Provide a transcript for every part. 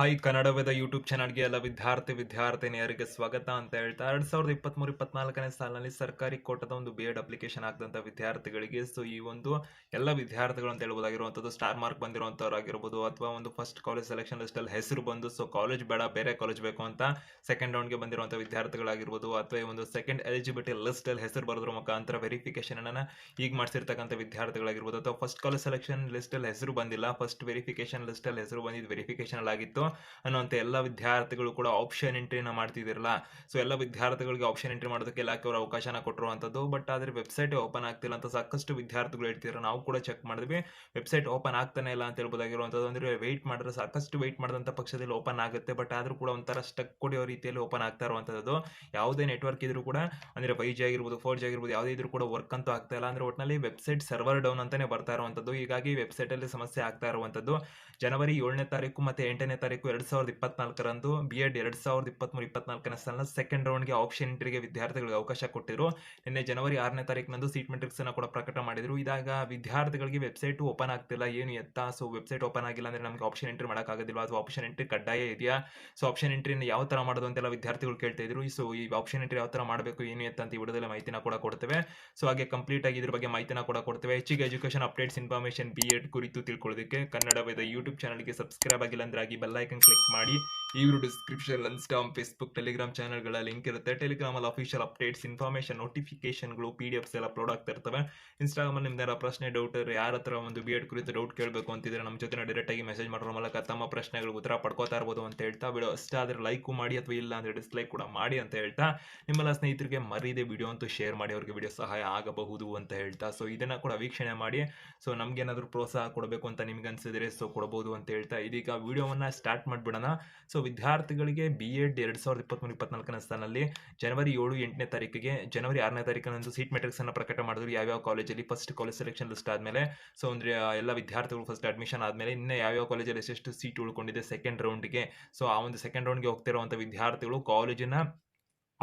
Hi Kannada Veda YouTube ಚಾನಲ್ಗೆ ಎಲ್ಲ ವಿದ್ಯಾರ್ಥಿ, ವಿದ್ಯಾರ್ಥಿನಿಯರಿಗೆ ಸ್ವಾಗತ ಅಂತ ಹೇಳ್ತಾ, ಎರಡ್ ಸಾವಿರದ ಇಪ್ಪತ್ಮೂರು, ಇಪ್ಪತ್ನಾಲ್ಕನೇ ಸಾಲಿನಲ್ಲಿ ಸರ್ಕಾರಿ ಕೋಟದ ಒಂದು ಬಿ ಎಡ್ ಅಪ್ಲಿಕೇಶನ್ ಹಾಕಿದಂಥ ವಿದ್ಯಾರ್ಥಿಗಳಿಗೆ ಸೊ ಈ ಒಂದು ಎಲ್ಲ ವಿದ್ಯಾರ್ಥಿಗಳು ಅಂತ ಹೇಳ್ಬೋದಾಗಿರುವಂಥದ್ದು ಸ್ಟಾರ್ ಮಾರ್ಕ್ ಬಂದಿರುವಂಥವ್ರು ಆಗಿರ್ಬೋದು, ಅಥವಾ ಒಂದು ಫಸ್ಟ್ ಕಾಲೇಜ್ ಸೆಲೆಕ್ಷನ್ ಲಿಸ್ಟಲ್ಲಿ ಹೆಸರು ಬಂದು ಸೊ ಕಾಲೇಜ್ ಬೇಡ, ಬೇರೆ ಕಾಲೇಜ್ ಬೇಕು ಅಂತ ಸೆಕೆಂಡ್ ರೌಂಡ್ಗೆ ಬಂದಿರುವಂಥ ವಿದ್ಯಾರ್ಥಿಗಳಾಗಿರ್ಬೋದು, ಅಥವಾ ಒಂದು ಸೆಕೆಂಡ್ ಎಲಿಜಿಬಿಲಿಟಿ ಲಿಸ್ಟಲ್ಲಿ ಹೆಸರು ಬರೋದ್ರ ಮುಖಾಂತರ ವೆರಿಫಿಕೇಶನ್ ಅನ್ನ ಈಗ ಮಾಡಿಸಿರ್ತಕ್ಕಂಥ ವಿದ್ಯಾರ್ಥಿಗಳಾಗಿರ್ಬೋದು, ಅಥವಾ ಫಸ್ಟ್ ಕಾಲೇಜ್ ಸೆಲೆಕ್ಷನ್ ಲಿಸ್ಟಲ್ಲಿ ಹೆಸರು ಬಂದಿಲ್ಲ ಫಸ್ಟ್ ವೆರಿಫಿಕೇಶನ್ ಲಿಸ್ಟಲ್ಲಿ ಹೆಸರು ಬಂದಿದ್ದು ವೆರಿಫಿಕೇಶನ್ ಆಗಿತ್ತು ಅನ್ನುವಂಥ ಎಲ್ಲ ವಿದ್ಯಾರ್ಥಿಗಳು ಕೂಡ ಆಪ್ಷನ್ ಎಂಟ್ರಿನ ಮಾಡ್ತಿದ್ದೀರಲ್ಲ. ಸೊ ಎಲ್ಲ ವಿದ್ಯಾರ್ಥಿಗಳಿಗೆ ಆಪ್ಷನ್ ಎಂಟ್ರಿ ಮಾಡೋದಕ್ಕೆ ಇಲಾಖೆ ಅವರು ಅವಕಾಶನ ಕೊಟ್ಟಿರುವಂಥದ್ದು. ಬಟ್ ಆದರೆ ವೆಬ್ಸೈಟ್ ಓಪನ್ ಆಗ್ತಿಲ್ಲ ಅಂತ ಸಾಕಷ್ಟು ವಿದ್ಯಾರ್ಥಿಗಳು ಹೇಳ್ತಿದ್ರು. ನಾವು ಕೂಡ ಚೆಕ್ ಮಾಡಿದ್ವಿ. ವೆಬ್ಸೈಟ್ ಓಪನ್ ಆಗ್ತಾನೆ ಇಲ್ಲ ಅಂತ ಹೇಳ್ಬೋದಾಗಿರುವಂಥದ್ದು. ಅಂದರೆ ವೆಯ್ಟ್ ಮಾಡಿದ್ರೆ ಸಾಕಷ್ಟು ವೆಯ್ಟ್ ಮಾಡಿದಂಥ ಪಕ್ಷದಲ್ಲಿ ಓಪನ್ ಆಗುತ್ತೆ. ಬಟ್ ಆದರೂ ಕೂಡ ಒಂಥರ ಸ್ಟಕ್ ಕೊಡಿಯೋ ರೀತಿಯಲ್ಲಿ ಓಪನ್ ಆಗ್ತಾ ಇರುವಂಥದ್ದು. ಯಾವುದೇ ನೆಟ್ವರ್ಕ್ ಇದ್ರೂ ಕೂಡ, ಅಂದರೆ ಫೈವ್ ಜಿ ಆಗಿರ್ಬೋದು ಫೋರ್ ಜಿ ಆಗಿರ್ಬೋದು, ಯಾವುದೇ ಇದ್ರೂ ಕೂಡ ವರ್ಕ್ ಅಂತೂ ಆಗ್ತಾ ಇಲ್ಲ. ಅಂದರೆ ಒಟ್ಟಿನಲ್ಲಿ ವೆಬ್ಸೈಟ್ ಸರ್ವರ್ ಡೌನ್ ಅಂತಾನೆ ಬರ್ತಾ ಇರುವಂಥದ್ದು. ಹೀಗಾಗಿ ವೆಬ್ಸೈಟಲ್ಲಿ ಸಮಸ್ಯೆ ಆಗ್ತಾ ಇರುವಂಥದ್ದು. ಜನವರಿ ಏಳನೇ ತಾರೀಕು ಮತ್ತು ಎಂಟನೇ ತಾರೀಕು ಎರಡು ಸಾವಿರದ ಇಪ್ಪತ್ನಾಲ್ಕರಂದು ಬಿ ಎಡ್ ಎರಡು ಸಾವಿರದ ಇಪ್ಪತ್ಮೂರು, ಇಪ್ಪತ್ನಾಲ್ಕನೇ ಸಾಲಿನ ಸೆಕೆಂಡ್ ರೌಂಡ್ಗೆ ಆಪ್ಷನ್ ಎಂಟ್ರಿಗೆ ವಿದ್ಯಾರ್ಥಿಗಳಿಗೆ ಅವಕಾಶ ಕೊಟ್ಟಿರು. ನಿನ್ನೆ ಜನವರಿ ಆರನೇ ತಾರೀಕಿನಂದು ಸೀಟ್ ಮೆಟ್ರಿಕ್ಸನ್ನು ಕೂಡ ಪ್ರಕಟ ಮಾಡಿದರು. ಇದಾಗ ವಿದ್ಯಾರ್ಥಿಗಳಿಗೆ ವೆಬ್ಸೈಟು ಓಪನ್ ಆಗ್ತಿಲ್ಲ. ಏನು ಎತ್ತ? ಸೊ ವೆಬ್ಸೈಟ್ ಓಪನ್ ಆಗಿಲ್ಲ ಅಂದರೆ ನಮಗೆ ಆಪ್ಷನ್ ಎಂಟ್ರಿ ಮಾಡೋಕ್ಕಾಗೋದಿಲ್ಲ ಅಥವಾ ಆಪ್ಷನ್ ಎಂಟ್ರಿ ಕಡ್ಡಾಯ ಇದೆಯಾ? ಸೊ ಆಪ್ಷನ್ ಎಂಟ್ರಿನ ಯಾವ ಥರ ಮಾಡೋದು ಅಂತೆಲ್ಲ ವಿದ್ಯಾರ್ಥಿಗಳು ಕೇಳ್ತಾ ಇದ್ರು. ಸೊ ಈ ಆಪ್ಷನ್ ಎಂಟ್ರಿ ಯಾವ ಥರ ಮಾಡಬೇಕು, ಏನು ಎತ್ತ ಅಂತ ಈ ಮಾಹಿತಿನ ಕೂಡ ಕೊಡ್ತೇವೆ. ಸೊ ಹಾಗೆ ಕಂಪ್ಲೀಟ್ ಆಗಿ ಇದ್ರ ಬಗ್ಗೆ ಮಾಹಿತಿನ ಕೂಡ ಕೊಡ್ತೇವೆ. ಹೆಚ್ಚಿಗೆ education updates information B Ed ಕುರಿತು ತಿಳ್ಕೊಳ್ಳೋದಕ್ಕೆ ಕನ್ನಡ ವೇದ ಯೂಟ್ಯೂಬ್ ಚಾನಲ್ಗೆ ಸಬ್ಸ್ಕ್ರೈಬ್ ಆಗಿಲ್ಲ ಅಂದ್ರೆ ಆಗಿ ಬೆಲ್ ಐಕನ್ ಕ್ಲಿಕ್ ಮಾಡಿ. ಈ video description Instagram Facebook Telegram ಚಾನಲ್ಗಳ ಲಿಂಕ್ ಇರುತ್ತೆ. ಟೆಲಿಗ್ರಾಮಲ್ಲಿ ಅಫಿಷಿಯಲ್ ಅಪ್ಡೇಟ್ಸ್ ಇನ್ಫಾರ್ಮೇಷನ್ ನೋಟಿಫಿಕೇಶನ್ಗಳು ಪಿ ಡಿ ಎಫ್ಸ್ ಎಲ್ಲ ಅಪ್ಲೋಡ್ ಆಗ್ತಾ ಇರ್ತವೆ. ಇನ್ಸ್ಟಾಗ್ರಾಮಲ್ಲಿ ನಿಮ್ದಾರ ಪ್ರಶ್ನೆ ಡೌಟ್ ಯಾರ ಹತ್ರ ಒಂದು ಬಿ ಎಡ್ ಕುರಿತು ಡೌಟ್ ಕೇಳಬೇಕು ಅಂತಿದ್ರೆ ನಮ್ಮ ಜೊತೆ ಡೈರೆಕ್ಟ್ ಆಗಿ ಮೆಸೇಜ್ ಮಾಡೋ ಮೂಲಕ ತಮ್ಮ ಪ್ರಶ್ನೆಗಳು ಉತ್ತರ ಪಡ್ಕೋತಾ ಇರ್ಬೋದು ಅಂತ ಹೇಳ್ತಾ ವಿಡಿಯೋ ಅಷ್ಟೇ ಆದರೆ ಲೈಕು ಮಾಡಿ ಅಥವಾ ಇಲ್ಲ ಅಂದರೆ ಡಿಸ್ಲೈಕ್ ಕೂಡ ಮಾಡಿ ಅಂತ ಹೇಳ್ತಾ, ನಿಮ್ಮೆಲ್ಲ ಸ್ನೇಹಿತರಿಗೆ ಮರೀದೇ ವಿಡಿಯೋ ಅಂತೂ ಶೇರ್ ಮಾಡಿ ಅವ್ರಿಗೆ ವಿಡಿಯೋ ಸಹಾಯ ಆಗಬಹುದು ಅಂತ ಹೇಳ್ತಾ. ಸೊ ಇದನ್ನು ಕೂಡ ವೀಕ್ಷಣೆ ಮಾಡಿ. ಸೊ ನಮ್ಗೇನಾದರೂ ಪ್ರೋತ್ಸಾಹ ಕೊಡಬೇಕು ಅಂತ ನಿಮ್ಗೆ ಅನ್ಸಿದ್ರೆ ಸೊ ಕೊಡಬಹುದು ಅಂತ ಹೇಳ್ತಾ ಇದೀಗ. ವಿಡಿಯೋವನ್ನು ಸ್ಟಾರ್ಟ್ ಮಾಡಿಬಿಡೋಣ. ಸೊ ವಿದ್ಯಾರ್ಥಿಗಳಿಗೆ ಬಿ ಎಡ್ ಎರಡು ಸಾವಿರದ ಇಪ್ಪತ್ತ್ಮೂರು ಇಪ್ಪತ್ನಾಲ್ಕನೇ ಸ್ಥಾನದಲ್ಲಿ ಜನವರಿ ಏಳು ಎಂಟನೇ ತಾರೀಕಿಗೆ, ಜನವರಿ ಆರನೇ ತಾರೀಕಿನಂದು ಸೀಟ್ ಮೆಟ್ರಿಕ್ಸ್ ಅನ್ನು ಪ್ರಕಟ ಮಾಡಿದ್ರು ಯಾವ್ಯಾವ ಕಾಲೇಜಲ್ಲಿ ಫಸ್ಟ್ ಕಾಲೇಜ್ ಸೆಲೆಕ್ಷನ್ ಲಿಸ್ಟ್ ಆದಮೇಲೆ. ಸೊ ಅಂದರೆ ಎಲ್ಲ ವಿದ್ಯಾರ್ಥಿಗಳು ಫಸ್ಟ್ ಅಡ್ಮಿಷನ್ ಆದಮೇಲೆ ಇನ್ನು ಯಾವ್ಯಾವ ಕಾಲೇಜಲ್ಲಿ ಎಷ್ಟೆಷ್ಟು ಸೀಟ್ ಉಳ್ಕೊಂಡಿದೆ ಸೆಕೆಂಡ್ ರೌಂಡ್ಗೆ ಸೊ ಆ ಒಂದು ಸೆಕೆಂಡ್ ರೌಂಡ್ಗೆ ಹೋಗ್ತಿರುವಂಥ ವಿದ್ಯಾರ್ಥಿಗಳು ಕಾಲೇಜಿನ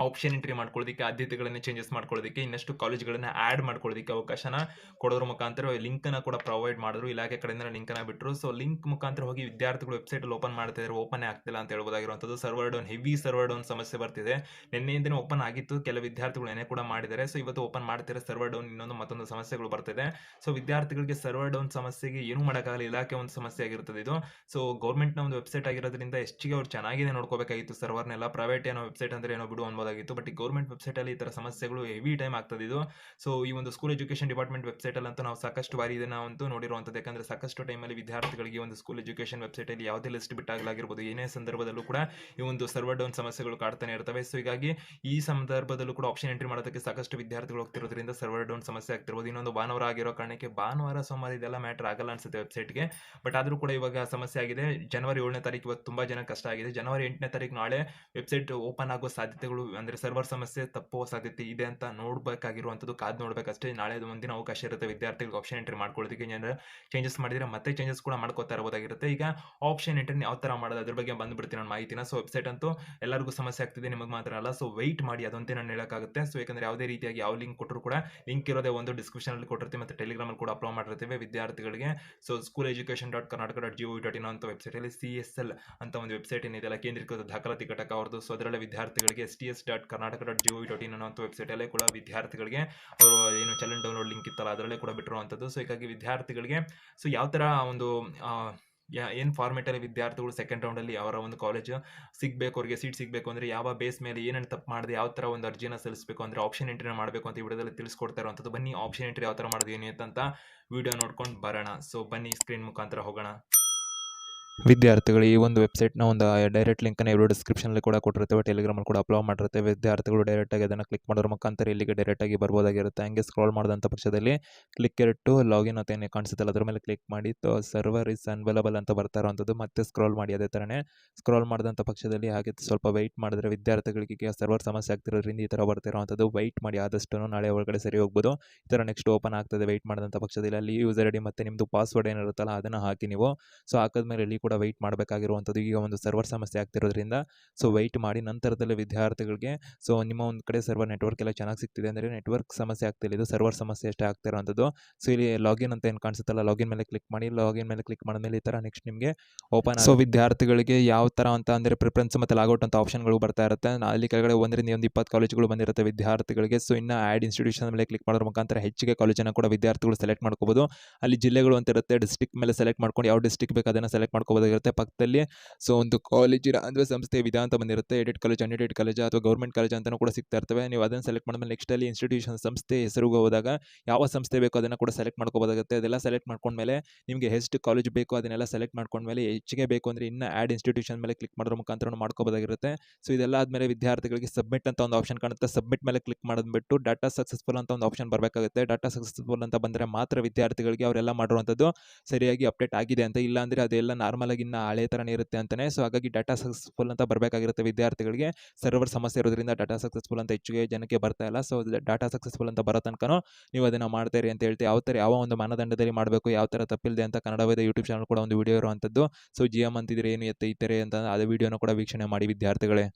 ಆಪ್ಷನ್ ಎಂಟ್ರಿ ಮಾಡ್ಕೊಳ್ಳೋದಕ್ಕೆ, ಆದ್ಯತೆಗಳನ್ನು ಚೇಂಜಸ್ ಮಾಡ್ಕೊಳ್ಳೋದಕ್ಕೆ, ಇನ್ನಷ್ಟು ಕಾಲೇಜ್ಗಳನ್ನು ಆ್ಯಡ್ ಮಾಡ್ಕೊಳ್ಳೋದಕ್ಕೆ ಅವಕಾಶನ ಕೊಡೋದ್ರ ಮುಖಾಂತರ ಲಿಂಕನ್ನು ಕೂಡ ಪ್ರೊವೈಡ್ ಮಾಡಿದ್ರು. ಇಲಾಖೆ ಕಡೆಯಿಂದ ಲಿಂಕನ್ನು ಬಿಟ್ಟರು ಸೊ ಲಿಂಕ್ ಮುಖಾಂತರ ಹೋಗಿ ವಿದ್ಯಾರ್ಥಿಗಳು ವೆಬ್ಸೈಟಲ್ಲಿ ಓಪನ್ ಮಾಡ್ತಾ ಇದ್ದಾರೆ ಓಪನ್ ಆಗ್ತಿಲ್ಲ ಅಂತ ಹೇಳ್ಬೋದಾಗಿರುವಂಥದ್ದು. Server down heavy server down ಸಮಸ್ಯೆ ಬರ್ತಿದೆ. ನಿನ್ನೆಯಿಂದನೇ ಓಪನ್ ಆಗಿತ್ತು. ಕೆಲವು ವಿದ್ಯಾರ್ಥಿಗಳು ಏನೇ ಕೂಡ ಮಾಡಿದ್ದಾರೆ. ಸೊ ಇವತ್ತು ಓಪನ್ ಮಾಡ್ತಿರೋ ಸರ್ವರ್ ಡೌನ್ ಇನ್ನೊಂದು ಮತ್ತೊಂದು ಸಮಸ್ಯೆಗಳು ಬರ್ತಿದೆ. ಸೊ ವಿದ್ಯಾರ್ಥಿಗಳಿಗೆ ಸರ್ವರ್ ಡೌನ್ ಸಮಸ್ಯೆಗೆ ಏನು ಮಾಡೋಕ್ಕಾಗಲ್ಲ. ಇಲಾಖೆ ಒಂದು ಸಮಸ್ಯೆ ಆಗಿರ್ತದೆ ಇದು. ಸೊ ಗೌರ್ಮೆಂಟ್ನ ಒಂದು ವೆಬ್ಸೈಟ್ ಆಗಿರೋದ್ರಿಂದ ಎಷ್ಟಿಗೆ ಅವ್ರು ಚೆನ್ನಾಗಿದೆ ನೋಡ್ಕೋಬೇಕಾಗಿತ್ತು ಸರ್ವರ್ನೆಲ್ಲ ಪ್ರೈವೇಟ್ ಏನೋ ವೆಬ್ಸೈಟ್ ಅಂದರೆ ಏನೋ ಬಿಡು ಅನ್ಬೋದಾಗಿತ್ತು ಬಟ್ ಈ ಗೌರ್ಮೆಂಟ್ ವೆಬ್ಸೈಟಲ್ಲಿ ಈ ಥರ ಸಮಸ್ಯೆಗಳು ಹೆವಿ ಟೈಮ್ ಆಗ್ತದೆ ಇದು. ಸೊ ಈ ಒಂದು ಸ್ಕೂಲ್ ಎಜುಕೇಷನ್ ಡಿಪಾರ್ಟ್ಮೆಂಟ್ ವೆಬ್ಸೈಟಲ್ಲಂತೂ ನಾವು ಸಾಕಷ್ಟು ಬಾರಿ ಇದನ್ನು ಅಂತೂ ನೋಡಿರುವಂಥದ್ದು. ಯಾಕಂದರೆ ಸಾಕಷ್ಟು ಟೈಮಲ್ಲಿ ವಿದ್ಯಾರ್ಥಿಗಳಿಗೆ ಒಂದು ಸ್ಕೂಲ್ ಎಜುಕೇಷನ್ ವೆಬ್ಸೈಟಲ್ಲಿ ಯಾವುದೇ ಲಿಸ್ಟ್ ಬಿಟ್ಟಾಗಲಾಗಿರ್ಬೋದು. ಏನೇ ಸಂದರ್ಭದಲ್ಲೂ ಕೂಡ ಈ ಒಂದು ಸರ್ವರ್ ಡೌನ್ ಸಮಸ್ಯೆಗಳು ಕಾಡ್ತಾನೆ ಇರ್ತವೆ. ಸೊ ಹೀಗಾಗಿ ಈ ಸಂದರ್ಭದಲ್ಲೂ ಕೂಡ ಆಪ್ಷನ್ ಎಂಟ್ರಿ ಮಾಡೋದಕ್ಕೆ ಸಾಕಷ್ಟು ವಿದ್ಯಾರ್ಥಿಗಳು ಹೋಗ್ತಿರೋದ್ರಿಂದ ಸರ್ವರ್ ಡೌನ್ ಸಮಸ್ಯೆ ಆಗ್ತಿರ್ಬೋದು. ಇನ್ನೊಂದು ಭಾನುವಾರ ಆಗಿರೋ ಕಾರಣಕ್ಕೆ ಭಾನುವಾರ, ಸೋಮವಾರ ಇದೆಲ್ಲ ಮ್ಯಾಟರ್ ಆಗಲ್ಲ ಅನ್ಸುತ್ತೆ ವೆಬ್ಸೈಟ್ಗೆ ಬಟ್ ಆದರೂ ಕೂಡ ಇವಾಗ ಸಮಸ್ಯೆ ಆಗಿದೆ. ಜನವರಿ ಏಳನೇ ತಾರೀಕು ಇವತ್ತು ತುಂಬ ಜನ ಕಷ್ಟ ಆಗಿದೆ. ಜನವರಿ ಎಂಟನೇ ತಾರೀಕು ನಾಳೆ ವೆಬ್ಸೈಟ್ ಓಪನ್ ಆಗೋ ಸಾಧ್ಯತೆಗಳು ಅಂದರೆ ಸರ್ವರ್ ಸಮಸ್ಯೆ ತಪ್ಪುವ ಸಾಧ್ಯತೆ ಇದೆ ಅಂತ ನೋಡಬೇಕಾಗಿರುವಂಥದ್ದು ಕಾದು ನೋಡ್ಬೇಕಷ್ಟೇ. ನಾಳೆ ಒಂದಿನ ಅವಕಾಶ ಇರುತ್ತೆ, ವಿದ್ಯಾರ್ಥಿಗಳಿಗೆ ಆಪ್ಷನ್ ಎಂಟ್ರಿ ಮಾಡ್ಕೊಳ್ಳೋದಕ್ಕೆ ಏನಾದ್ರೆ ಚೇಂಜಸ್ ಮಾಡಿದರೆ ಮತ್ತೆ ಚೇಂಜಸ್ ಕೂಡ ಮಾಡ್ಕೋತಾ ಇರಬಹುದಾಗಿರುತ್ತೆ. ಈಗ ಆಪ್ಷನ್ ಎಂಟ್ರಿ ಯಾವ ಥರ ಮಾಡೋದು, ಅದ್ರ ಬಗ್ಗೆ ಬಂದ್ಬಿಡ್ತೀನಿ ನಾನು ಮಾಹಿತಿನ. ಸೊ ವೆಬ್ಸೈಟ್ ಅಂತೂ ಎಲ್ಲರಿಗೂ ಸಮಸ್ಯೆ ಆಗ್ತಿದೆ, ನಿಮಗೆ ಮಾತ್ರ ಅಲ್ಲ. ಸೊ ವೆಯ್ಟ್ ಮಾಡಿ, ಅದಂತೆ ನಾನು ಹೇಳೋಕ್ಕಾಗುತ್ತೆ. ಸೊ ಯಾಕಂದರೆ ಯಾವುದೇ ರೀತಿಯಾಗಿ ಯಾವ ಲಿಂಕ್ ಕೊಟ್ಟರು ಕೂಡ ಲಿಂಕ್ ಇರೋದೇ ಒಂದು ಡಿಸ್ಕ್ರಿಪ್ಷನಲ್ಲಿ ಕೊಟ್ಟಿರ್ತೀವಿ ಮತ್ತು ಟೆಲಿಗ್ರಾಮಲ್ಲಿ ಕೂಡ ಅಪ್ಲೋಡ್ ಮಾಡಿರ್ತೀವಿ ವಿದ್ಯಾರ್ಥಿಗಳಿಗೆ. So school education dot Karnataka dot G O dot in ಅಂತ ವೆಬ್ಸೈಟಲ್ಲಿ ಸಿ ಎಸ್ ಎಲ್ ಅಂತ ಒಂದು ವೆಬ್ಸೈಟ್ ಏನಿದೆಯಲ್ಲ ಕೇಂದ್ರೀಕೃತ ದಾಖಲಾತಿ ಘಟಕ ಅವ್ರದ್ದು. ಸೊ ಅದರಲ್ಲಿ ವಿದ್ಯಾರ್ಥಿಗಳಿಗೆ S T S dot Karnataka dot G O dot in ಅನ್ನೋ ವೆಬ್ಸೈಟಲ್ಲೇ ಕೂಡ ವಿದ್ಯಾರ್ಥಿಗಳಿಗೆ ಅವರು ಏನು ಚಾಲೆಂಜ್ ಡೌನ್ಲೋಡ್ ಲಿಂಕ್ ಇತ್ತಲ್ಲ, ಅದರಲ್ಲೇ ಕೂಡ ಬಿಟ್ಟಿರುವಂಥದ್ದು. ಸೊ ಹೀಗಾಗಿ ವಿದ್ಯಾರ್ಥಿಗಳಿಗೆ ಸೊ ಯಾವ ಥರ ಒಂದು ಏನು ಫಾರ್ಮೆಟಲ್ಲಿ ವಿದ್ಯಾರ್ಥಿಗಳು ಸೆಕೆಂಡ್ ರೌಂಡಲ್ಲಿ ಅವರ ಒಂದು ಕಾಲೇಜ್ ಸಿಗಬೇಕು, ಅವರಿಗೆ ಸೀಟ್ ಸಿಗಬೇಕು ಅಂದರೆ ಯಾವ ಬೇಸ್ ಮೇಲೆ ಏನೇನು ತಪ್ಪು ಮಾಡಿದೆ, ಯಾವ ಥರ ಒಂದು ಅರ್ಜಿನ ಸಲ್ಲಿಸಬೇಕು ಅಂದರೆ ಆಪ್ಷನ್ ಎಂಟ್ರಿನ ಮಾಡಬೇಕು ಅಂತ ವಿಡಿಯೋದಲ್ಲಿ ತಿಳಿಸ್ಕೊಡ್ತಾ ಇರುವಂಥದ್ದು. ಬನ್ನಿ ಆಪ್ಷನ್ ಎಂಟ್ರಿ ಯಾವ ಥರ ಮಾಡೋದು ಏನು ಅಂತ ವಿಡಿಯೋ ನೋಡ್ಕೊಂಡು ಬರೋಣ. ಸೊ ಬನ್ನಿ ಸ್ಕ್ರೀನ್ ಮುಖಾಂತರ ಹೋಗೋಣ. ವಿದ್ಯಾರ್ಥಿಗಳು ಈ ಒಂದು ವೆಬ್ಸೈಟ್ನ ಒಂದು ಡೈರೆಕ್ಟ್ ಲಿಂಕನ್ನು ಎರಡು ಡಿಸ್ಕ್ರಿಪ್ಷನಲ್ಲಿ ಕೂಡ ಕೊಟ್ಟಿರ್ತೇವೆ ಟೆಲಿಗ್ರಾಮಲ್ಲಿ ಕೂಡ ಅಪ್ಲೋಡ್ ಮಾಡಿರ್ತೇವೆ ವಿದ್ಯಾರ್ಥಿಗಳು ಡೈರೆಕ್ಟಾಗಿ ಅದನ್ನು ಕ್ಲಿಕ್ ಮಾಡೋರ ಮುಖಾಂತರ ಇಲ್ಲಿಗೆ ಡೈರೆಕ್ಟಾಗಿ ಬರ್ಬೋದಾಗಿರುತ್ತೆ. ಹಂಗೆ ಸ್ಕ್ರಾಲ್ ಮಾಡಿದಂಥ ಪಕ್ಷದಲ್ಲಿ ಕ್ಲಿಕ್ ಇಟ್ಟು ಲಾಗಿನ್ ಅಂತ ಏನೇ ಕಾಣಿಸುತ್ತಲ್ಲ, ಅದರ ಮೇಲೆ ಕ್ಲಿಕ್ ಮಾಡಿ. ಸರ್ವರ್ ಇಸ್ ಅನ್ವೈಲಬಲ್ ಅಂತ ಬರ್ತಾ ಇರುವಂಥದ್ದು, ಮತ್ತೆ ಸ್ಕ್ರಾಲ್ ಮಾಡಿ ಅದೇ ಥರನೇ ಸ್ಕ್ರಾಲ್ ಮಾಡಿದಂಥ ಪಕ್ಷದಲ್ಲಿ ಹಾಗೆ ಸ್ವಲ್ಪ ವೆಯ್ಟ್ ಮಾಡಿದ್ರೆ ವಿದ್ಯಾರ್ಥಿಗಳಿಗೆ ಸರ್ವರ್ ಸಮಸ್ಯೆ ಆಗ್ತಿರೋದ್ರಿಂದ ಈ ಥರ ಬರ್ತಿರೋವಂಥದ್ದು ವೆಯ್ಟ್ ಮಾಡಿ. ಆದಷ್ಟು ನಾಳೆ ಒಳಗಡೆ ಸರಿ ಹೋಗ್ಬೋದು. ಈ ಥರ ನೆಕ್ಸ್ಟ್ ಓಪನ್ ಆಗ್ತದೆ ವೆಯ್ಟ್ ಮಾಡಿದಂಥ ಪಕ್ಷದಲ್ಲಿ ಅಲ್ಲಿ ಯೂಸರ್ ಐ ಡಿ ಮತ್ತು ನಿಮ್ಮದು ಪಾಸ್ವರ್ಡ್ ಏನಿರುತ್ತಲ್ಲ, ಅದನ್ನು ಹಾಕಿ ನೀವು. ಸೊ ಹಾಕಿದ್ಮೇಲೆ ಇಲ್ಲಿ ಕೂಡ ವೆಯ್ಟ್ ಮಾಡಬೇಕಾಗಿರುವಂಥದ್ದು ಈಗ ಒಂದು ಸರ್ವರ್ ಸಮಸ್ಯೆ ಆಗ್ತಿರೋದ್ರಿಂದ ಸೊ ವೆಯ್ಟ್ ಮಾಡಿ ನಂತರದಲ್ಲಿ ವಿದ್ಯಾರ್ಥಿಗಳಿಗೆ ಸೊ ನಿಮ್ಮ ಒಂದು ಕಡೆ ಸರ್ವರ್ ನೆಟ್ವರ್ಕ್ ಎಲ್ಲ ಚೆನ್ನಾಗಿ ಸಿಗ್ತಿದೆ ಅಂದರೆ ನೆಟ್ವರ್ಕ್ ಸಮಸ್ಯೆ ಆಗ್ತಿಲ್ಲ ಇದು ಸರ್ವರ್ ಸಮಸ್ಯೆ ಅಷ್ಟೇ ಆಗ್ತಿರೋವಂಥದ್ದು ಸೊ ಇಲ್ಲಿ ಲಾಗಿನ್ ಅಂತ ಏನು ಕಾಣಿಸುತ್ತಲ್ಲ ಲಾಗಿನ್ ಮೇಲೆ ಕ್ಲಿಕ್ ಮಾಡಿ ಲಾಗಿನ್ ಮೇಲೆ ಕ್ಲಿಕ್ ಮಾಡಿದ್ಮೇಲೆ ಈ ಥರ ನೆಕ್ಸ್ಟ್ ನಿಮಗೆ ಓಪನ್ ಸೊ ವಿದ್ಯಾರ್ಥಿಗಳಿಗೆ ಯಾವ ಥರ ಅಂತ ಅಂದರೆ ಪ್ರಿಫರೆನ್ಸ್ ಮತ್ತು ಲಾಗೌಟ್ ಅಂತ ಆಪ್ಷನ್ಗಳು ಬರ್ತಾ ಇರುತ್ತೆ. ಅಲ್ಲಿ ಕೆಳಗಡೆ ಒಂದರಿಂದ ಒಂದು ಇಪ್ಪತ್ತು ಕಾಲೇಜುಗಳು ಬಂದಿರುತ್ತೆ ವಿದ್ಯಾರ್ಥಿಗಳಿಗೆ. ಸೊ ಇನ್ನು ಆ್ಯಡ್ ಇನ್ಸ್ಟಿಟ್ಯೂಷನ್ ಮೇಲೆ ಕ್ಲಿಕ್ ಮಾಡೋದ್ರ ಮುಖಾಂತರ ಹೆಚ್ಚಿಗೆ ಕಾಲೇಜನ್ನು ಕೂಡ ವಿದ್ಯಾರ್ಥಿಗಳು ಸೆಲೆಕ್ಟ್ ಮಾಡ್ಕೋಬೋದು. ಅಲ್ಲಿ ಜಿಲ್ಲೆಗಳು ಅಂತ ಇರುತ್ತೆ ಡಿಸ್ಟಿಕ್ ಮೇಲೆ ಸೆಲೆಕ್ಟ್ ಮಾಡ್ಕೊಂಡು ಯಾವ ಡಿಸ್ಟಿಕ್ ಬೇಕು ಅದನ್ನು ಸೆಲೆಕ್ಟ್ ಮಾಡ್ಕೋಬೋದಾಗಿರುತ್ತೆ ಪಕ್ಕದಲ್ಲಿ ಸೊ ಒಂದು ಕಾಲೇಜಿನ ಅಂದರೆ ಸಂಸ್ಥೆ ವಿಧ ಅಂತ ಬಂದಿರುತ್ತೆ ಎಡಿಟ್ ಕಾಲೇಜ್ ಅನ್ಎಡೆಡ್ ಕಾಲೇಜ್ ಅಥವಾ ಗೌರ್ಮೆಂಟ್ ಕಾಲೇಜ್ ಅಂತಲೂ ಕೂಡ ಸಿಗ್ತಾ ಇರ್ತವೆ. ನೀವು ಅದನ್ನು ಸೆಲೆಕ್ಟ್ ಮಾಡಿದ್ಮೇಲೆ ನೆಕ್ಸ್ಟಲ್ಲಿ ಇನ್ಸ್ಟಿಟ್ಯೂಷನ್ ಸಂಸ್ಥೆ ಹೆಸರುಗೆ ಹೋದಾಗ ಯಾವ ಸಂಸ್ಥೆ ಬೇಕೋ ಅದನ್ನು ಕೂಡ ಸೆಲೆಕ್ಟ್ ಮಾಡ್ಕೋಬೋದಾಗುತ್ತೆ. ಅದೆಲ್ಲ ಸೆಲೆಕ್ಟ್ ಮಾಡ್ಕೊಂಡ್ಮೇಲೆ ನಿಮಗೆ ಎಷ್ಟು ಕಾಲೇಜ್ ಬೇಕು ಅದನ್ನೆಲ್ಲ ಸೆಲೆಕ್ಟ್ ಮಾಡ್ಕೊಂಡ್ಮೇಲೆ ಹೆಚ್ಚಿಗೆ ಬೇಕು ಅಂದರೆ ಇನ್ನೂ ಆ್ಯಡ್ ಇನ್ಸ್ಟಿಟ್ಯೂಷನ್ ಮೇಲೆ ಕ್ಲಿಕ್ ಮಾಡೋ ಮುಖಾಂತರ ಮಾಡ್ಕೋಬೋದಾಗಿರುತ್ತೆ. ಸೊ ಇದೆಲ್ಲ ಆದಮೇಲೆ ವಿದ್ಯಾರ್ಥಿಗಳಿಗೆ ಸಬ್ಮಿಟ್ ಅಂತ ಒಂದು ಆಪ್ಷನ್ ಕಾಣುತ್ತೆ. ಸಬ್ಮಿಟ್ ಮೇಲೆ ಕ್ಲಿಕ್ ಮಾಡಿದ್ಬಿಟ್ಟು ಡಾಟಾ ಸಕ್ಸಸ್ಫುಲ್ ಅಂತ ಒಂದು ಆಪ್ಷನ್ ಬರಬೇಕಾಗುತ್ತೆ. ಡಾಟಾ ಸಕ್ಸಸ್ಫುಲ್ ಅಂತ ಬಂದರೆ ಮಾತ್ರ ವಿದ್ಯಾರ್ಥಿಗಳಿಗೆ ಅವರೆಲ್ಲ ಮಾಡಿರುವಂಥದ್ದು ಸರಿಯಾಗಿ ಅಪ್ಡೇಟ್ ಆಗಿದೆ ಅಂತ. ಇಲ್ಲ ಅಂದರೆ ಅದೆಲ್ಲ ನಾರ್ಮಲ್ ಇನ್ನು ಹಳೆ ಥರನೇ ಇರುತ್ತೆ ಅಂತಲೇ ಸೊ ಹಾಗಾಗಿ ಡಾಟಾ ಸಕ್ಸಸ್ಫುಲ್ ಅಂತ ಬರಬೇಕಾಗಿರುತ್ತೆ ವಿದ್ಯಾರ್ಥಿಗಳಿಗೆ. ಸರ್ವರ್ ಸಮಸ್ಯೆ ಇರೋದ್ರಿಂದ ಡಾಟಾ ಸಕ್ಸಸ್ಫುಲ್ ಅಂತ ಹೆಚ್ಚಿಗೆ ಜನಕ್ಕೆ ಬರ್ತಾ ಇಲ್ಲ. ಸೊ ಡಾಟಾ ಸಕ್ಸಸ್ಫುಲ್ ಅಂತ ಬರೋ ತನಕನೂ ನೀವು ಅದನ್ನು ಮಾಡ್ತೀರಿ ಅಂತ ಹೇಳ್ತೀವಿ ಯಾವ ಥರ ಯಾವ ಒಂದು ಮಾನದಂಡದಲ್ಲಿ ಮಾಡಬೇಕು, ಯಾವ ಥರ ತಪ್ಪಿಲ್ಲದೆ ಅಂತ ಕನ್ನಡವೇದ ಯೂಟ್ಯೂಬ್ ಚಾನಲ್ ಕೂಡ ಒಂದು ವಿಡಿಯೋ ಇರುವಂಥದ್ದು ಸೊ ಜಿ ಎಂ ಅಂತಿದ್ರೆ ಏನು ಥರ ಅಂತ ಅದೇ ವಿಡಿಯೋನ ಕೂಡ ವೀಕ್ಷಣೆ ಮಾಡಿ ವಿದ್ಯಾರ್ಥಿಗಳೇ.